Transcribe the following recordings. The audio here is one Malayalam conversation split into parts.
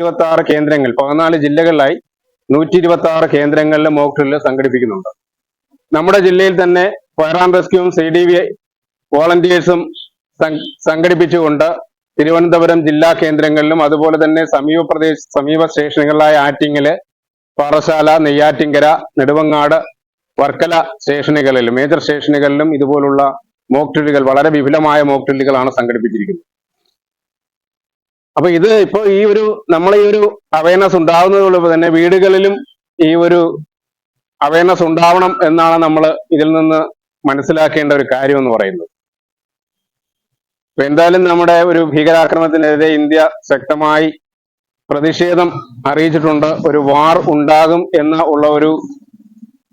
ഇരുപത്തി ആറ് കേന്ദ്രങ്ങൾ പതിനാല് ജില്ലകളിലായി നൂറ്റി ഇരുപത്തി ആറ് കേന്ദ്രങ്ങളിൽ മോക്ക് ഡ്രില്ല് സംഘടിപ്പിക്കുന്നുണ്ട്. നമ്മുടെ ജില്ലയിൽ തന്നെ ഫയർ ആൻഡ് റെസ്ക്യൂവും സി ഡി വി വോളണ്ടിയേഴ്സും സംഘടിപ്പിച്ചുകൊണ്ട് തിരുവനന്തപുരം ജില്ലാ കേന്ദ്രങ്ങളിലും അതുപോലെ തന്നെ സമീപ പ്രദേശ സമീപ സ്റ്റേഷനുകളിലായ ആറ്റിങ്ങൽ പാറശാല നെയ്യാറ്റിങ്കര നെടുവങ്ങാട് വർക്കല സ്റ്റേഷനുകളിലും മേജർ സ്റ്റേഷനുകളിലും ഇതുപോലുള്ള മോക്ക് ഡ്രില്ലുകൾ വളരെ വിപുലമായ മോക്ക് ഡ്രില്ലുകളാണ് സംഘടിപ്പിച്ചിരിക്കുന്നത്. അപ്പൊ ഇത് ഇപ്പൊ ഈ ഒരു നമ്മളെ ഈ ഒരു അവയർനെസ് ഉണ്ടാവുന്നതോടൊപ്പം തന്നെ വീടുകളിലും ഈ ഒരു അവയർനെസ് ഉണ്ടാവണം എന്നാണ് നമ്മൾ ഇതിൽ നിന്ന് മനസ്സിലാക്കേണ്ട ഒരു കാര്യം എന്ന് പറയുന്നത്. എന്തായാലും നമ്മുടെ ഒരു ഭീകരാക്രമണത്തിനെതിരെ ഇന്ത്യ ശക്തമായി പ്രതിഷേധം അറിയിച്ചിട്ടുണ്ട്. ഒരു വാർ ഉണ്ടാകും എന്ന ഉള്ള ഒരു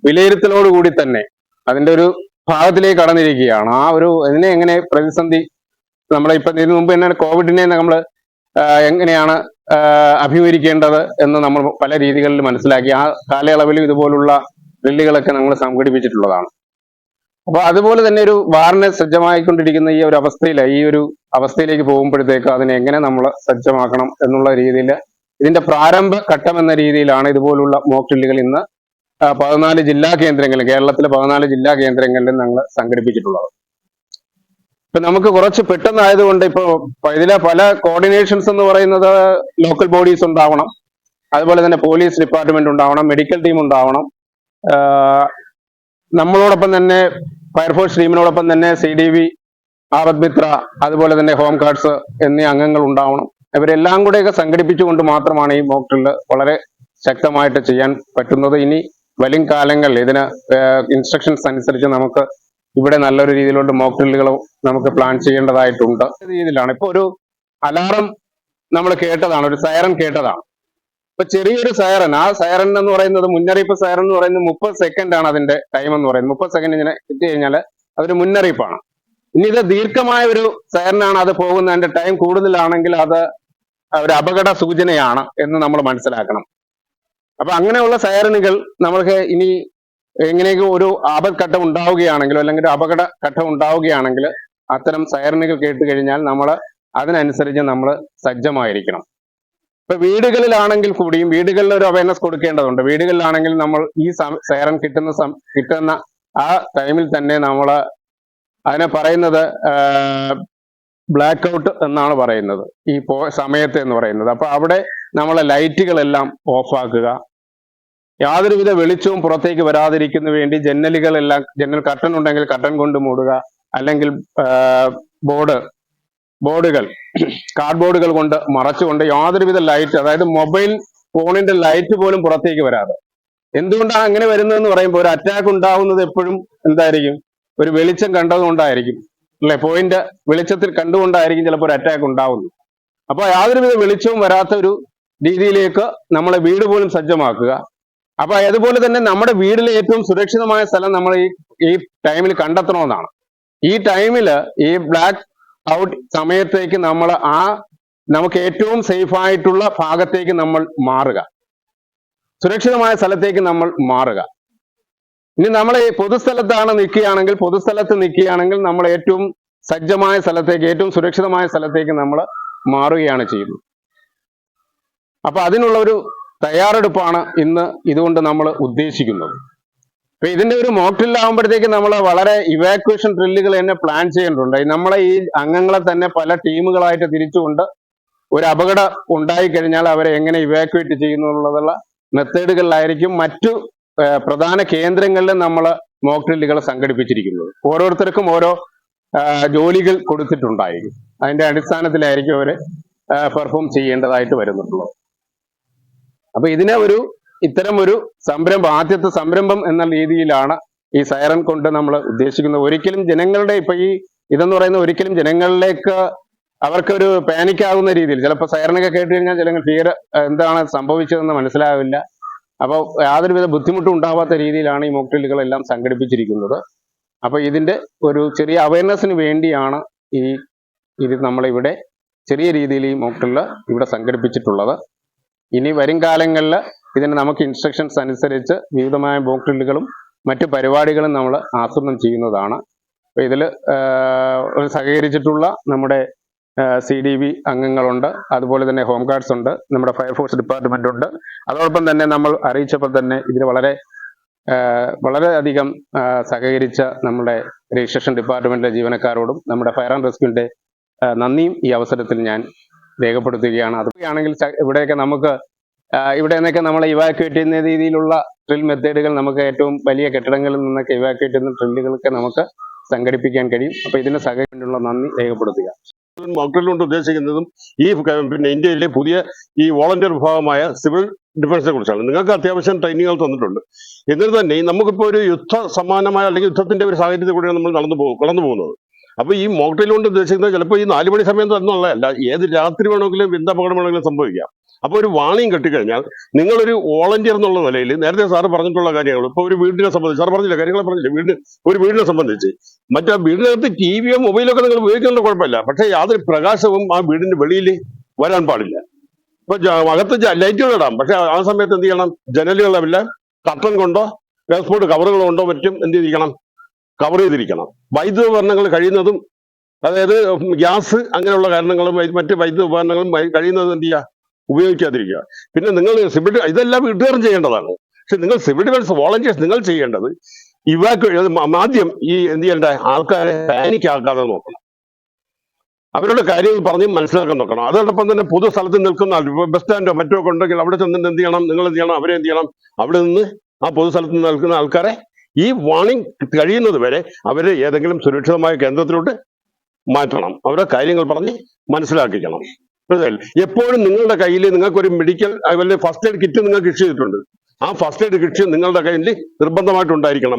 വിലയിരുത്തലോട് കൂടി തന്നെ അതിന്റെ ഒരു ഭാഗത്തിലേക്ക് കടന്നിരിക്കുകയാണ്. ആ ഒരു അതിനെ എങ്ങനെ പ്രതിസന്ധി നമ്മളെ ഇപ്പൊ ഇതിനു മുമ്പ് തന്നെ കോവിഡിനെ നമ്മൾ എങ്ങനെയാണ് അഭിമുഖീകരിക്കേണ്ടത് എന്ന് നമ്മൾ പല രീതികളിൽ മനസ്സിലാക്കി ആ കാലയളവിൽ ഇതുപോലുള്ള ഡ്രില്ലുകളൊക്കെ നമ്മൾ സംഘടിപ്പിച്ചിട്ടുള്ളതാണ്. അപ്പോൾ അതുപോലെ തന്നെ ഒരു വാറിനെ സജ്ജമായിക്കൊണ്ടിരിക്കുന്ന ഈ ഒരു അവസ്ഥയിൽ ഈ ഒരു അവസ്ഥയിലേക്ക് പോകുമ്പോഴത്തേക്ക് അതിനെ എങ്ങനെ നമ്മൾ സജ്ജമാക്കണം എന്നുള്ള രീതിയിൽ ഇതിന്റെ പ്രാരംഭ ഘട്ടം എന്ന രീതിയിലാണ് ഇതുപോലുള്ള മോക്ക് ഡ്രില്ലുകൾ ഇന്ന് പതിനാല് ജില്ലാ കേന്ദ്രങ്ങളിൽ കേരളത്തിലെ പതിനാല് ജില്ലാ കേന്ദ്രങ്ങളിലും ഞങ്ങൾ സംഘടിപ്പിച്ചിട്ടുള്ളത്. ഇപ്പൊ നമുക്ക് കുറച്ച് പെട്ടെന്നായതുകൊണ്ട് ഇപ്പൊ ഇതിലെ പല കോർഡിനേഷൻസ് എന്ന് പറയുന്നത് ലോക്കൽ ബോഡീസ് ഉണ്ടാവണം. അതുപോലെ തന്നെ പോലീസ് ഡിപ്പാർട്ട്മെന്റ് ഉണ്ടാവണം മെഡിക്കൽ ടീം ഉണ്ടാവണം. നമ്മളോടൊപ്പം തന്നെ ഫയർഫോഴ്സ് ടീമിനോടൊപ്പം തന്നെ C D V Aapda Mitra അതുപോലെ തന്നെ ഹോം ഗാർഡ്സ് എന്നീ അംഗങ്ങൾ ഉണ്ടാവണം. ഇവരെല്ലാം കൂടെയൊക്കെ സംഘടിപ്പിച്ചുകൊണ്ട് മാത്രമാണ് ഈ മോക്ക് ഡ്രില്ല് വളരെ ശക്തമായിട്ട് ചെയ്യാൻ പറ്റുന്നത്. ഇനി വരും കാലങ്ങളിൽ ഇതിന് ഇൻസ്ട്രക്ഷൻസ് അനുസരിച്ച് നമുക്ക് ഇവിടെ നല്ലൊരു രീതിയിലുള്ള മോക്ക് ഡ്രില്ലുകൾ നമുക്ക് പ്ലാൻ ചെയ്യേണ്ടതായിട്ടുണ്ട്. രീതിയിലാണ്. ഇപ്പൊ ഒരു അലാറം നമ്മൾ കേട്ടതാണ് ഒരു സൈറൻ കേട്ടതാണ്. ഇപ്പൊ ചെറിയൊരു സൈറൻ ആ സൈറൻ എന്ന് പറയുന്നത് മുന്നറിയിപ്പ് സൈറൻ എന്ന് പറയുന്നത് മുപ്പത് സെക്കൻഡ് ആണ് അതിന്റെ ടൈം എന്ന് പറയുന്നത്. മുപ്പത് സെക്കൻഡ് ഇങ്ങനെ എത്തി കഴിഞ്ഞാൽ അതൊരു മുന്നറിയിപ്പാണ്. ഇനി ഇത് ദീർഘമായ ഒരു സൈറനാണ് അത് പോകുന്നത് അതിന്റെ ടൈം കൂടുതലാണെങ്കിൽ അത് ഒരു അപകട സൂചനയാണ് എന്ന് നമ്മൾ മനസ്സിലാക്കണം. അപ്പൊ അങ്ങനെയുള്ള സൈറനുകൾ നമ്മൾക്ക് ഇനി എങ്ങനെയൊക്കെ ഒരു ആപത്ഘട്ടം ഉണ്ടാവുകയാണെങ്കിലോ അല്ലെങ്കിൽ ഒരു അപകട ഘട്ടം ഉണ്ടാവുകയാണെങ്കിൽ അത്തരം സൈറനുകൾ കേട്ട് കഴിഞ്ഞാൽ നമ്മൾ അതിനനുസരിച്ച് നമ്മൾ സജ്ജമായിരിക്കണം. ഇപ്പൊ വീടുകളിലാണെങ്കിൽ കൂടിയും വീടുകളിൽ ഒരു അവയർനെസ് കൊടുക്കേണ്ടതുണ്ട്. വീടുകളിലാണെങ്കിൽ നമ്മൾ ഈ സൈറൻ കിട്ടുന്ന കിട്ടുന്ന ആ ടൈമിൽ തന്നെ നമ്മൾ അതിനെ പറയുന്നത് ബ്ലാക്ക് ഔട്ട് എന്നാണ് പറയുന്നത്. ഈ പോ സമയത്ത് എന്ന് പറയുന്നത്. അപ്പൊ അവിടെ നമ്മളെ ലൈറ്റുകളെല്ലാം ഓഫാക്കുക യാതൊരുവിധ വെളിച്ചവും പുറത്തേക്ക് വരാതിരിക്കുന്ന വേണ്ടി ജനലുകളെല്ലാം ജനൽ കട്ടൺ ഉണ്ടെങ്കിൽ കട്ടൺ കൊണ്ട് മൂടുക. അല്ലെങ്കിൽ ബോർഡ് ബോർഡുകൾ കാർഡ്ബോർഡുകൾ കൊണ്ട് മറച്ചുകൊണ്ട് യാതൊരുവിധ ലൈറ്റ് അതായത് മൊബൈൽ ഫോണിന്റെ ലൈറ്റ് പോലും പുറത്തേക്ക് വരാതെ. എന്തുകൊണ്ടാണ് അങ്ങനെ വരുന്നതെന്ന് പറയുമ്പോൾ ഒരു അറ്റാക്ക് ഉണ്ടാവുന്നത് എപ്പോഴും എന്തായിരിക്കും? ഒരു വെളിച്ചം കണ്ടതുകൊണ്ടായിരിക്കും. അല്ലെ? പോയിന്റ് വെളിച്ചത്തിൽ കണ്ടുകൊണ്ടായിരിക്കും ചിലപ്പോൾ ഒരു അറ്റാക്ക് ഉണ്ടാവുന്നത്. അപ്പോൾ യാതൊരുവിധ വെളിച്ചവും വരാത്ത ഒരു രീതിയിലേക്ക് നമ്മളെ വീട് പോലും സജ്ജമാക്കുക. അപ്പൊ അതുപോലെ തന്നെ നമ്മുടെ വീടിലെ ഏറ്റവും സുരക്ഷിതമായ സ്ഥലം നമ്മൾ ഈ ഈ ടൈമിൽ കണ്ടെത്തണമെന്നാണ്. ഈ ടൈമിൽ ഈ ബ്ലാക്ക് ഔട്ട് സമയത്തേക്ക് നമ്മൾ ആ നമുക്ക് ഏറ്റവും സേഫ് ആയിട്ടുള്ള ഭാഗത്തേക്ക് നമ്മൾ മാറുക. സുരക്ഷിതമായ സ്ഥലത്തേക്ക് നമ്മൾ മാറുക. ഇനി നമ്മൾ ഈ പൊതുസ്ഥലത്താണ് നിൽക്കുകയാണെങ്കിൽ പൊതുസ്ഥലത്ത് നിൽക്കുകയാണെങ്കിൽ നമ്മൾ ഏറ്റവും സജ്ജമായ സ്ഥലത്തേക്ക് ഏറ്റവും സുരക്ഷിതമായ സ്ഥലത്തേക്ക് നമ്മൾ മാറുകയാണ് ചെയ്യുന്നത്. അപ്പൊ അതിനുള്ള ഒരു തയ്യാറെടുപ്പാണ് ഇന്ന് ഇതുകൊണ്ട് നമ്മൾ ഉദ്ദേശിക്കുന്നത്. അപ്പൊ ഇതിന്റെ ഒരു മോക്ക് ഡ്രിൽ ആകുമ്പോഴത്തേക്ക് നമ്മൾ വളരെ ഇവാക്വേഷൻ ഡ്രില്ലുകൾ തന്നെ പ്ലാൻ ചെയ്യേണ്ടതുണ്ട്. നമ്മളെ ഈ അംഗങ്ങളെ തന്നെ പല ടീമുകളായിട്ട് തിരിച്ചുകൊണ്ട് ഒരു അപകടം ഉണ്ടായി കഴിഞ്ഞാൽ അവരെ എങ്ങനെ ഇവാക്വേറ്റ് ചെയ്യുന്നു എന്നുള്ളതുള്ള മെത്തേഡുകളിലായിരിക്കും മറ്റു പ്രധാന കേന്ദ്രങ്ങളിൽ നമ്മൾ മോക്ക് ഡ്രില്ലുകൾ സംഘടിപ്പിച്ചിരിക്കുന്നത്. ഓരോരുത്തർക്കും ഓരോ ജോലികൾ കൊടുത്തിട്ടുണ്ടായിരിക്കും. അതിന്റെ അടിസ്ഥാനത്തിലായിരിക്കും അവർ പെർഫോം ചെയ്യേണ്ടതായിട്ട് വരുന്നുള്ളത്. അപ്പൊ ഇതിനെ ഒരു ഇത്തരം ഒരു സംരംഭം ആദ്യത്തെ സംരംഭം എന്ന രീതിയിലാണ് ഈ സൈറൻ കൊണ്ട് നമ്മൾ ഉദ്ദേശിക്കുന്നത്. ഒരിക്കലും ജനങ്ങളുടെ ഇപ്പൊ ഈ ഇതെന്ന് പറയുന്ന ഒരിക്കലും ജനങ്ങളിലേക്ക് അവർക്കൊരു പാനിക്കാവുന്ന രീതിയിൽ ചിലപ്പോൾ സൈറനൊക്കെ കേട്ട് കഴിഞ്ഞാൽ ജനങ്ങൾ ഫിയർ എന്താണ് സംഭവിച്ചതെന്ന് മനസ്സിലാവില്ല. അപ്പോൾ യാതൊരുവിധ ബുദ്ധിമുട്ടും ഉണ്ടാവാത്ത രീതിയിലാണ് ഈ മോക്ടെയിലുകളെല്ലാം സംഘടിപ്പിച്ചിരിക്കുന്നത്. അപ്പോൾ ഇതിന്റെ ഒരു ചെറിയ അവയർനെസ്സിന് വേണ്ടിയാണ് ഈ ഇത് നമ്മളിവിടെ ചെറിയ രീതിയിൽ ഈ മോക്ടെയിൽ ഇവിടെ സംഘടിപ്പിച്ചിട്ടുള്ളത്. ഇനി വരും കാലങ്ങളിൽ ഇതിന് നമുക്ക് ഇൻസ്ട്രക്ഷൻസ് അനുസരിച്ച് വിവിധമായ മോക്ക് മറ്റ് പരിപാടികളും നമ്മൾ ആസൂത്രണം ചെയ്യുന്നതാണ്. ഇതിൽ സഹകരിച്ചിട്ടുള്ള നമ്മുടെ സി ഡി ബി അംഗങ്ങളുണ്ട്. അതുപോലെ തന്നെ ഹോം ഗാർഡ്സ് ഉണ്ട്. നമ്മുടെ ഫയർഫോഴ്സ് ഡിപ്പാർട്ട്മെന്റ് ഉണ്ട്. അതോടൊപ്പം തന്നെ നമ്മൾ അറിയിച്ചപ്പോൾ തന്നെ ഇതിൽ വളരെ വളരെയധികം സഹകരിച്ച നമ്മുടെ രജിസ്ട്രേഷൻ ഡിപ്പാർട്ട്മെന്റിലെ ജീവനക്കാരോടും നമ്മുടെ ഫയർ ആൻഡ് റെസ്ക്യൂവിന്റെ നന്ദിയും ഈ അവസരത്തിൽ ഞാൻ രേഖപ്പെടുത്തുകയാണ്. അതൊക്കെയാണെങ്കിൽ ഇവിടെയൊക്കെ നമുക്ക് ഇവിടെ നിന്നൊക്കെ നമ്മൾ ഇവാക്യുവേറ്റ് ചെയ്യുന്ന രീതിയിലുള്ള ഡ്രിൽ മെത്തേഡുകൾ നമുക്ക് ഏറ്റവും വലിയ കെട്ടിടങ്ങളിൽ നിന്നൊക്കെ ഇവാക്യുവേറ്റ് ചെയ്യുന്ന ഡ്രില്ലുകളൊക്കെ നമുക്ക് സംഘടിപ്പിക്കാൻ കഴിയും. അപ്പൊ ഇതിന് സഹകരിച്ചുള്ള നന്ദി രേഖപ്പെടുത്തുക. മോക്ഡ്രിൽ കൊണ്ട് ഉദ്ദേശിക്കുന്നതും ഈ പിന്നെ ഇന്ത്യയിലെ പുതിയ ഈ വോളണ്ടിയർ വിഭാഗമായ സിവിൽ ഡിഫൻസിനെ കുറിച്ചാണ്. നിങ്ങൾക്ക് അത്യാവശ്യം ട്രെയിനിങ്ങുകൾ തന്നിട്ടുണ്ട്. എന്നിട്ട് തന്നെ നമുക്കിപ്പോൾ ഒരു യുദ്ധ സമാനമായ അല്ലെങ്കിൽ യുദ്ധത്തിന്റെ ഒരു സാഹചര്യത്തിൽ കൂടെയാണ് നമ്മൾ നടന്നു പോകും കടന്നു പോകുന്നത്. അപ്പൊ ഈ മോക്ഡ്രിൽ കൊണ്ട് ഉദ്ദേശിക്കുന്നത് ചിലപ്പോൾ ഈ നാല് മണി സമയം എന്നുള്ളതല്ല ഏത് രാത്രി വേണമെങ്കിലും എന്ത് അപകടം വേണമെങ്കിലും സംഭവിക്കാം. അപ്പോൾ ഒരു വാണിയും കിട്ടിക്കഴിഞ്ഞാൽ നിങ്ങളൊരു വോളണ്ടിയർ എന്നുള്ള നിലയിൽ നേരത്തെ സാറ് പറഞ്ഞിട്ടുള്ള കാര്യങ്ങൾ ഇപ്പോൾ ഒരു വീടിനെ സംബന്ധിച്ച് സാർ പറഞ്ഞില്ല കാര്യങ്ങളെ പറഞ്ഞില്ല? വീട് ഒരു വീടിനെ സംബന്ധിച്ച്. മറ്റേ വീടിനകത്ത് ടി വിയോ മൊബൈലോ ഒക്കെ നിങ്ങൾ ഉപയോഗിക്കേണ്ട കുഴപ്പമില്ല. പക്ഷേ യാതൊരു പ്രകാശവും ആ വീടിന്റെ വെളിയിൽ വരാൻ പാടില്ല. ഇപ്പൊ അകത്ത് ലൈറ്റുകൾ ഇടാം. പക്ഷെ ആ സമയത്ത് എന്ത് ചെയ്യണം? ജനലുകളെല്ലാം കട്ടൻ കൊണ്ടോ ട്രാൻസ്പോർട്ട് കവറുകൾ കൊണ്ടോ മറ്റും എന്ത് ചെയ്തിരിക്കണം? കവർ ചെയ്തിരിക്കണം. വൈദ്യുത ഉപകരണങ്ങൾ കഴിയുന്നതും അതായത് ഗ്യാസ് അങ്ങനെയുള്ള കാരണങ്ങളും മറ്റ് വൈദ്യുത ഉപകരണങ്ങളും കഴിയുന്നതും എന്ത് ചെയ്യുക? ഉപയോഗിക്കാതിരിക്കുക. പിന്നെ നിങ്ങൾ സിവിൽ ഇതെല്ലാം വീട്ടുകാരും ചെയ്യേണ്ടതാണ്. പക്ഷെ നിങ്ങൾ സിവിൽ ഡിഫൻസ് വോളണ്ടിയേഴ്സ് നിങ്ങൾ ചെയ്യേണ്ടത് ഇവാക്ക് ആദ്യം ഈ എന്ത് ചെയ്യേണ്ട? ആൾക്കാരെ പാനിക് ആക്കാതെ നോക്കണം. അവരുടെ കാര്യങ്ങൾ പറഞ്ഞ് മനസ്സിലാക്കാൻ നോക്കണം. അതോടൊപ്പം തന്നെ പൊതു സ്ഥലത്ത് നിൽക്കുന്ന ബസ് സ്റ്റാൻഡോ മറ്റോ ഒക്കെ ഉണ്ടെങ്കിൽ അവിടെ ചെന്നിട്ട് എന്ത് ചെയ്യണം? നിങ്ങൾ എന്ത് ചെയ്യണം? അവരെ എന്ത് ചെയ്യണം? അവിടെ നിന്ന് ആ പൊതു സ്ഥലത്ത് നിൽക്കുന്ന ആൾക്കാരെ ഈ വാണിംഗ് കഴിയുന്നത് വരെ അവരെ ഏതെങ്കിലും സുരക്ഷിതമായ കേന്ദ്രത്തിലോട്ട് മാറ്റണം. അവരുടെ കാര്യങ്ങൾ പറഞ്ഞ് മനസ്സിലാക്കിക്കണം? എപ്പോഴും നിങ്ങളുടെ കയ്യിൽ നിങ്ങൾക്കൊരു മെഡിക്കൽ അതുപോലെ ഫസ്റ്റ് എയ്ഡ് കിറ്റ് നിങ്ങൾക്ക് ഇഷ്യൂ ചെയ്തിട്ടുണ്ട്. ആ ഫസ്റ്റ് എയ്ഡ് കിറ്റ് നിങ്ങളുടെ കയ്യിൽ നിർബന്ധമായിട്ടുണ്ടായിരിക്കണം